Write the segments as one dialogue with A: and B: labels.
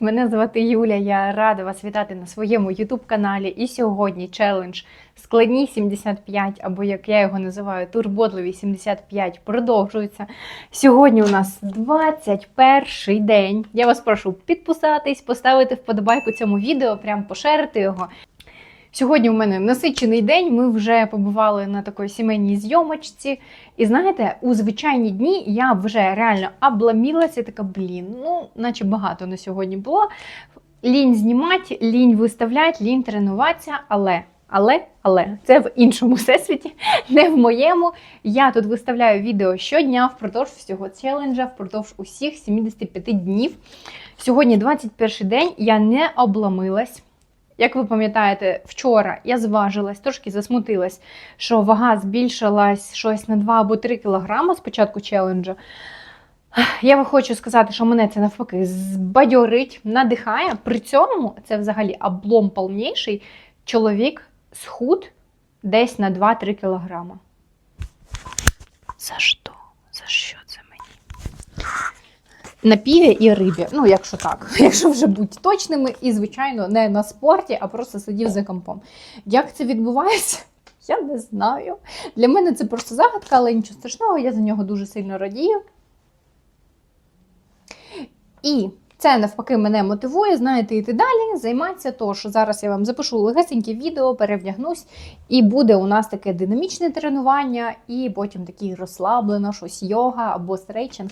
A: Мене звати Юля. Я рада вас вітати на своєму youtube каналі. І сьогодні челендж складні 75, або як я його називаю, турботливі 75 продовжується. Сьогодні у нас 21 день. Я вас прошу підписатись, поставити вподобайку цьому відео, прям поширити його. Сьогодні у мене насичений день. Ми вже побували на такій сімейній зйомочці. І знаєте, у звичайні дні я вже реально обламілася, така, блін, ну, наче багато на сьогодні було. Лінь знімати, лінь виставляти, лінь тренуватися, але. Але, але це в іншому всесвіті, не в моєму. Я тут виставляю відео щодня впродовж всього челенджа, впродовж усіх 75 днів. Сьогодні 21 день, я не обламилась. Як ви пам'ятаєте, вчора я зважилась, трошки засмутилась, що вага збільшилась щось на 2 або 3 кілограми з початку челенджа. Я вам хочу сказати, що мене це навпаки збадьорить, надихає. При цьому це взагалі облом повніший. Чоловік схуд десь на 2-3 кілограми. За що? За що? На піві і рибі. Ну, якщо так, якщо вже бути точними, і, звичайно, не на спорті, а просто сидів за компом. Як це відбувається? Я не знаю. Для мене це просто загадка, але нічого страшного, я за нього дуже сильно радію. І це навпаки мене мотивує, знаєте, йти далі, займатися. Тож зараз я вам запишу легесеньке відео, перевдягнусь, і буде у нас таке динамічне тренування, і потім такий розслаблено, щось йога або стрейчинг.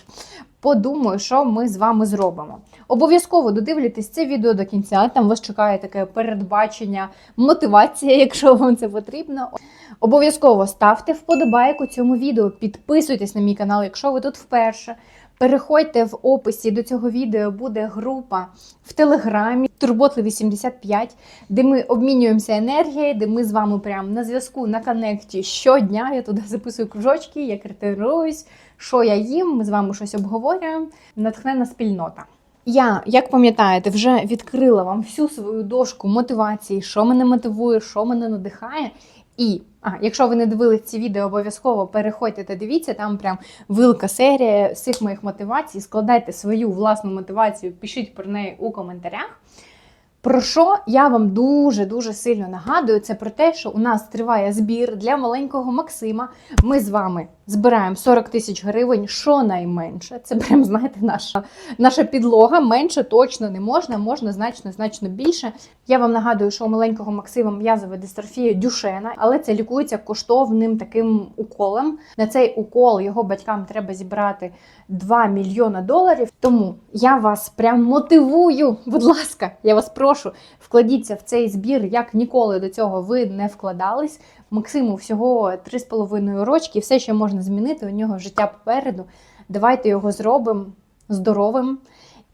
A: Подумаю, що ми з вами зробимо. Обов'язково додивлюйтесь це відео до кінця. Там вас чекає таке передбачення, мотивація, якщо вам це потрібно. Обов'язково ставте вподобайку цьому відео, підписуйтесь на мій канал, якщо ви тут вперше. Переходьте в описі до цього відео, буде група в Телеграмі Турботливі 75, де ми обмінюємося енергією, де ми з вами прямо на зв'язку на коннекті щодня. Я туди записую кружочки, я тренуюсь, що я їм. Ми з вами щось обговорюємо. Натхнена спільнота. Я, як пам'ятаєте, вже відкрила вам всю свою дошку мотивації, що мене мотивує, що мене надихає. І а, якщо ви не дивились ці відео, обов'язково переходьте та дивіться, там прям велика серія всіх моїх мотивацій. Складайте свою власну мотивацію, пишіть про неї у коментарях. Про що я вам дуже-дуже сильно нагадую, це про те, що у нас триває збір для маленького Максима. Ми з вами збираємо 40 тисяч гривень, що найменше. Це прям, знаєте, наша наша підлога. Менше точно не можна, можна значно значно більше. Я вам нагадую, що у маленького Максима м'язова дистрофія дюшена, але це лікується коштовним таким уколом. На цей укол його батькам треба зібрати 2 мільйона доларів. Тому я вас прям мотивую, будь ласка, я вас прошу, вкладіться в цей збір, як ніколи до цього ви не вкладались. Максиму всього 3,5 рочки, все ще можна змінити, у нього життя попереду. Давайте його зробимо здоровим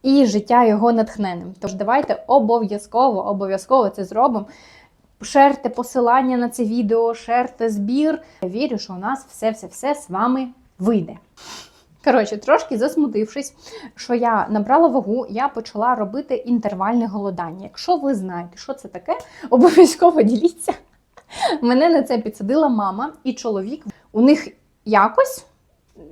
A: і життя його натхненим. Тож давайте обов'язково, обов'язково це зробимо. Шерте посилання на це відео, шерте збір. Я вірю, що у нас все-все-все з вами вийде. Коротше, трошки засмутившись, що я набрала вагу, я почала робити інтервальне голодання. Якщо ви знаєте, що це таке, обов'язково діліться. Мене на це підсадила мама і чоловік. У них якось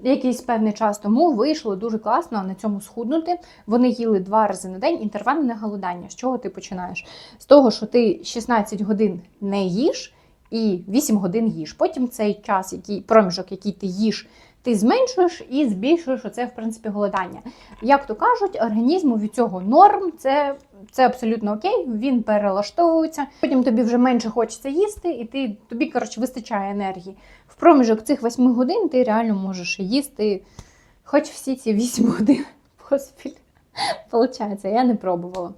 A: якийсь певний час тому вийшло дуже класно на цьому схуднути. Вони їли два рази на день інтервальне голодання. З чого ти починаєш? З того, що ти 16 годин не їш і 8 годин їш. Потім цей час, який проміжок, який ти їш. Ти зменшуєш і збільшуєш оце, в принципі, голодання. Як то кажуть, організму від цього норм, це це абсолютно окей, він перелаштовується. Потім тобі вже менше хочеться їсти, і ти, тобі коротше, вистачає енергії. В проміжок цих 8 годин ти реально можеш їсти хоч всі ці 8 годин поспіль. Получається, я не пробувала.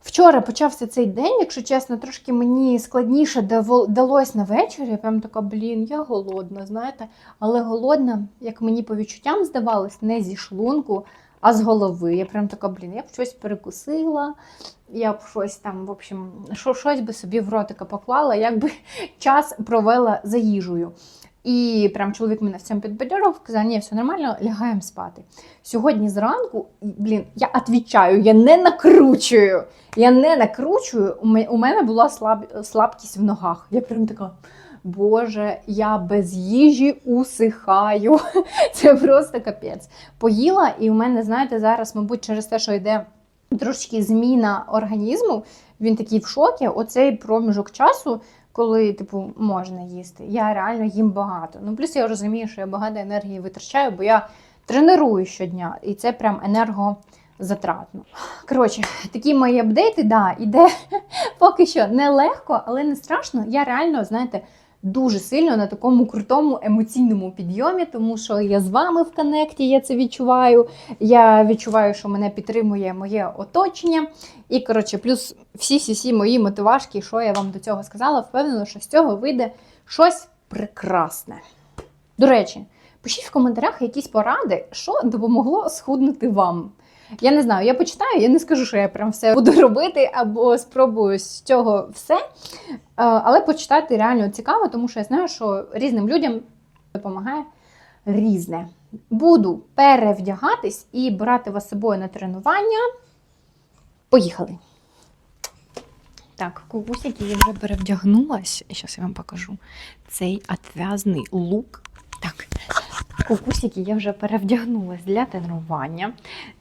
A: Вчора почався цей день, якщо чесно, трошки мені складніше далось на вечір. Я прям така, блін, я голодна, знаєте. Але голодна, як мені по відчуттям здавалось, не зі шлунку, а з голови. Я прям така, блін, я б щось перекусила, я б щось там, в общем, щось би собі в ротика поклала, якби час провела за їжею. І прям чоловік мене в цьому підбадьорив, сказав, ні, все нормально, лягаємо спати. Сьогодні зранку, блін, я відповідаю, я не накручую. Я не накручую, у мене була слаб, слабкість в ногах. Я прям така, Боже, я без їжі усихаю. Це просто капець. Поїла, і у мене, знаєте, зараз, мабуть, через те, що йде трошки зміна організму. Він такий в шокі. Оцей проміжок часу, коли типу можна їсти. Я реально їм багато. Ну плюс я розумію, що я багато енергії витрачаю, бо я треную щодня, і це прям енергозатратно. Коротше, такі мої апдейти, да, іде поки що не легко, але не страшно. Я реально, знаєте. Дуже сильно на такому крутому емоційному підйомі, тому що я з вами в коннекті, я це відчуваю. Я відчуваю, що мене підтримує моє оточення. І, коротше, плюс всі-всі мої мотивашки, що я вам до цього сказала, впевнена, що з цього вийде щось прекрасне. До речі, пишіть в коментарях якісь поради, що допомогло схуднути вам. Я не знаю, я почитаю, я не скажу, що я прям все буду робити або спробую з цього все. Е, Але почитати реально цікаво, тому що я знаю, що різним людям допомагає різне. Буду перевдягатись і брати вас з собою на тренування. Поїхали. Так, кукусики я вже перевдягнулась. Зараз я вам покажу цей отв'язний лук. Так, кукусики я вже перевдягнулась для тренування.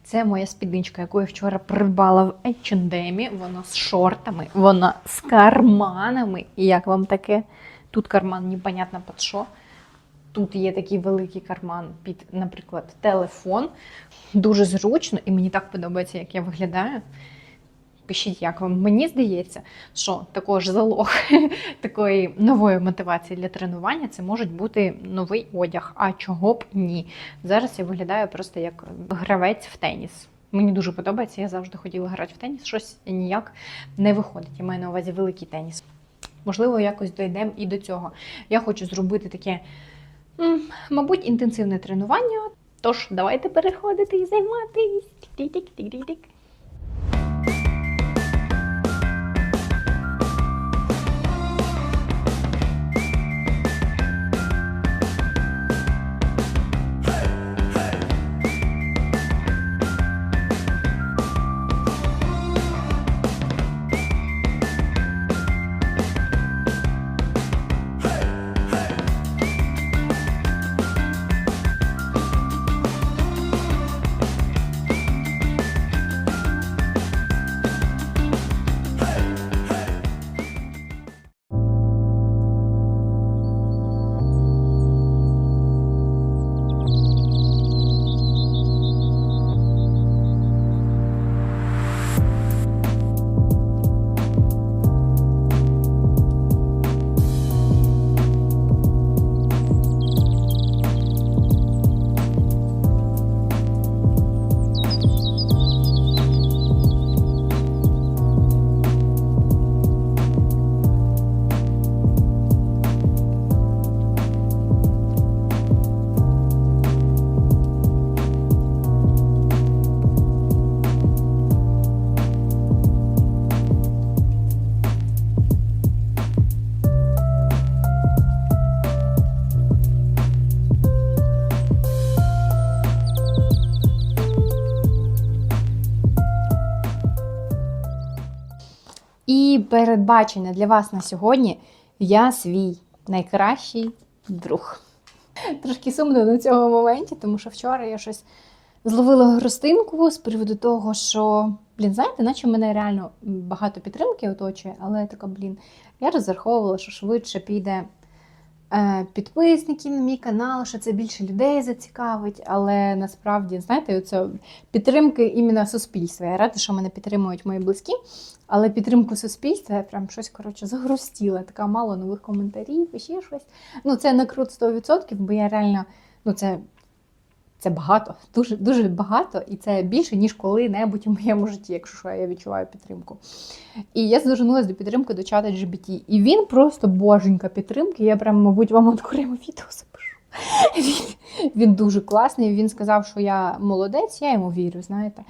A: Це моя спідничка, яку я вчора придбала в H&M. Вона з шортами, вона з карманами. І як вам таке? Тут карман непонятно під що. Тут є такий великий карман під, наприклад, телефон. Дуже зручно, і мені так подобається, як я виглядаю. Пишіть, як вам. Мені здається, що також залог такої нової мотивації для тренування це може бути новий одяг. А чого б ні? Зараз я виглядаю просто як гравець в теніс. Мені дуже подобається, я завжди хотіла грати в теніс, щось ніяк не виходить. Я маю на увазі великий теніс. Можливо, якось дійдемо і до цього. Я хочу зробити таке, мабуть, інтенсивне тренування. Тож, давайте переходити і займатися. І передбачення для вас на сьогодні я свій найкращий друг. Трошки сумно на цьому моменті, тому що вчора я щось зловила грустинку з приводу того, що, блін, знаєте, наче мене реально багато підтримки оточує, але я така, блін, я розраховувала, що швидше піде підписників на мій канал, що це більше людей зацікавить. Але насправді, знаєте, це підтримки іменно суспільства. Я рада, що мене підтримують мої близькі. Але підтримку суспільства я прям щось коротше загрустіла. Така мало нових коментарів і ще щось. Ну, це не крут 100%, бо я реально, ну це, це багато, дуже дуже багато, і це більше, ніж коли-небудь у моєму житті, якщо що, я відчуваю підтримку. І я звернулася до підтримки до чата GPT. І він просто боженька підтримки. Я прям, мабуть, вам окремо відео запишу. Він, він дуже класний. Він сказав, що я молодець, я йому вірю, знаєте.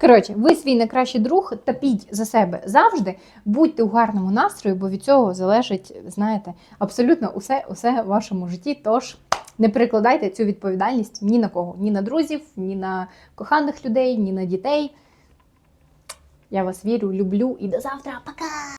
A: Коротше, ви свій найкращий друг, тапіть за себе завжди, будьте у гарному настрої, бо від цього залежить, знаєте, абсолютно усе, усе в вашому житті. Тож не перекладайте цю відповідальність ні на кого, ні на друзів, ні на коханих людей, ні на дітей. Я вас вірю, люблю і до завтра. Пока!